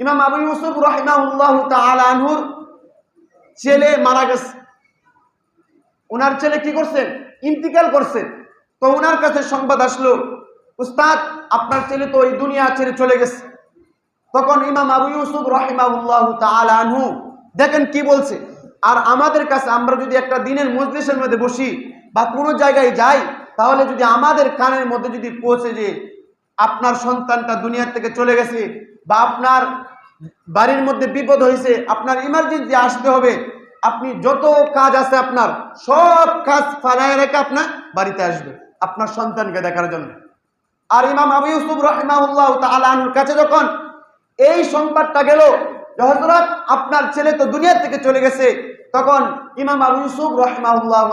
ইমাম আবু ইউসুফ রহিমাহুল্লাহ আনহুর ছেলে মারা গেছে। ওনার ছেলে কি করছেন ইন্তিকাল করছেন তো ওনার কাছে সংবাদ আসলো, উস্তাদ, আপনার ছেলে তো এই দুনিয়া ছেড়ে চলে গেছে। তখন ইমাম আবু ইউসুফ রহিমাহুল্লাহ আনহু দেখেন কি বলছে, আর আমাদের কাছে আমরা যদি একটা দিনের মজলিসের মধ্যে বসি বা কোনো জায়গায় যাই, তাহলে যদি আমাদের কানের মধ্যে যদি পৌঁছে যে আপনার সন্তানটা দুনিয়ার থেকে চলে গেছে বা আপনার বাড়ির মধ্যে বিপদ হয়েছে, আপনার ইমার্জেন্সি আসতে হবে, আপনি যত কাজ আছে আপনার, সব কাজ ফালায় রেখে আপনার বাড়িতে আসবে, আপনার সন্তানকে দেখার জন্য। আর ইমাম আবু ইউসুফ রহিমাউল্লাহ তালাহুর কাছে যখন এই সংবাদটা গেল যে হযরত আপনার ছেলে তো দুনিয়া থেকে চলে গেছে, তখন ইমাম আবু ইউসুফ রহিমাউল্লাহ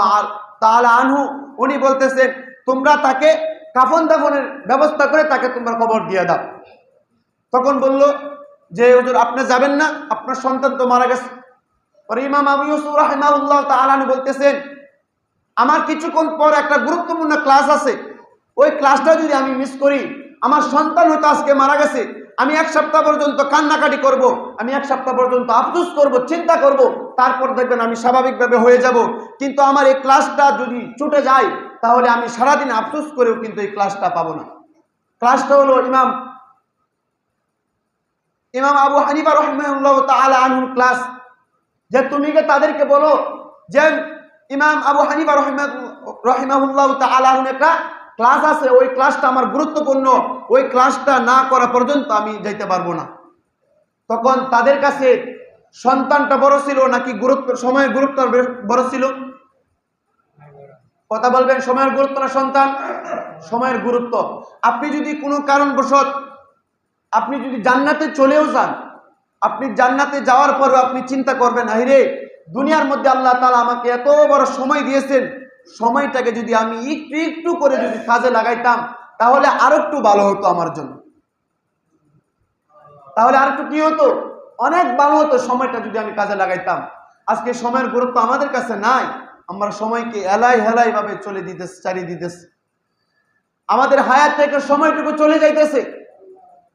তাআলা আনহু, উনি বলতেছেন, তোমরা তাকে কাফন দাফনের ব্যবস্থা করে তাকে তোমরা খবর দিয়ে দাও। তখন বলল যে, হুজুর, আপনি যাবেন না, আপনার সন্তান তো মারা গেছে। পরে ইমাম আবু ইউসুফ রহিমাউল্লাহ তাআলা আনহু বলতেছেন, আমার কিছুক্ষণ পর একটা গুরুত্বপূর্ণ ক্লাস আছে। ওই ক্লাসটা যদি আমি মিস করি, আমার সন্তান হয়তো আজকে মারা গেছে। আমি এক সপ্তাহ পর্যন্ত কান্নাকাটি করব। আমি এক সপ্তাহ পর্যন্ত আফসোস করব, চিন্তা করব, তারপর দেখবেন আমি স্বাভাবিকভাবে হয়ে যাব। কিন্তু আমার এই ক্লাসটা যদি ছুটে যায়, তাহলে আমি সারাদিন আফসোস করেও কিন্তু এই ক্লাসটা পাবো না। ক্লাসটা হলো ইমাম ইমাম আবু হানিফা রহমানুল্লাহ তাআলা আনহুর ক্লাস, যে তুমি তাদেরকে বলো যে ইমাম আবু হানিফা রহিমা রহিমাহুল্লাহ তালাহুন একটা ক্লাস আছে, ওই ক্লাসটা আমার গুরুত্বপূর্ণ, ওই ক্লাসটা না করা পর্যন্ত আমি যাইতে পারব না। তখন তাদের কাছে সন্তানটা বড় ছিল, নাকি গুরুত্ব, সময়ের গুরুত্ব বড় ছিল? কথা বলবেন, সময়ের গুরুত্ব না সন্তান? সময়ের গুরুত্ব। আপনি যদি কোনো কারণবশত আপনি যদি জান্নাতে চলেও যান, আপনি জান্নাতে যাওয়ার পরও আপনি চিন্তা করবেন আহিরে দুনিয়ার মধ্যে আল্লাহ তালা আমাকে এত বড় সময় দিয়েছেন। সময়টাকে যদি আমি একটু একটু করে যদি কাজে লাগাইতাম, তাহলে আরও একটু ভালো হতো আমার জন্য। তাহলে আর একটু কি হতো? অনেক ভালো হতো সময়টা যদি আমি কাজে লাগাইতাম। আজকে সময়ের গুরুত্ব আমাদের কাছে নাই। আমরা সময়কে এলাই হেলাই ভাবে চলে দিতেছে, চালিয়ে দিতেছে। আমাদের হায়াত থেকে সময়টুকু চলে যাইতেছে।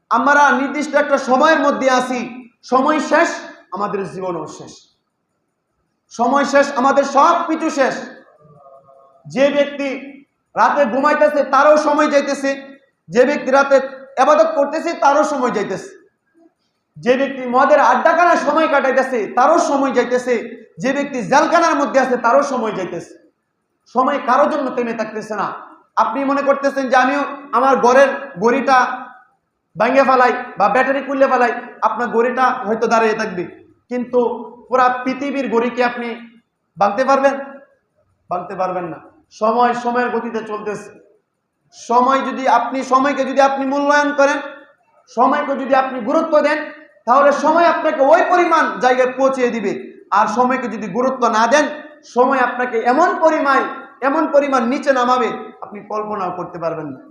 আমরা নির্দিষ্ট একটা সময়ের মধ্যে আছি। সময় শেষ, আমাদের জীবনও শেষ। সময় শেষ, আমাদের সব কিছু শেষ। যে ব্যক্তি রাতে ঘুমাইতেছে, তারও সময় যাইতেছে। যে ব্যক্তি রাতে আবাদত করতেছে, তারও সময় যাইতেছে। যে ব্যক্তি মদের আড্ডাখানায় সময় কাটাইতেছে, তারও সময় যাইতেছে। যে ব্যক্তি জেলখানার মধ্যে আছে, তারও সময় যাইতেছে। সময় কারোর জন্য থেমে থাকতেছে না। আপনি মনে করতেছেন যে আমিও আমার ঘরের গড়িটা ভাঙ্গে ফেলাই বা ব্যাটারি খুললে ফেলাই আপনার গড়িটা হয়তো দাঁড়িয়ে থাকবে। কিন্তু পুরা পৃথিবীর গড়িকে আপনি ভাঙতে পারবেন? ভাঙতে পারবেন না। সময় সময়ের গতিতে চলতেছে। সময় যদি আপনি, সময়কে যদি আপনি মূল্যায়ন করেন, সময়কে যদি আপনি গুরুত্ব দেন, তাহলে সময় আপনাকে ওই পরিমাণ জায়গায় পৌঁছে দিবে। আর সময়কে যদি গুরুত্ব না দেন, সময় আপনাকে এমন পরিমাণ এমন পরিমাণ নিচে নামাবে, আপনি কল্পনাও করতে পারবেন না।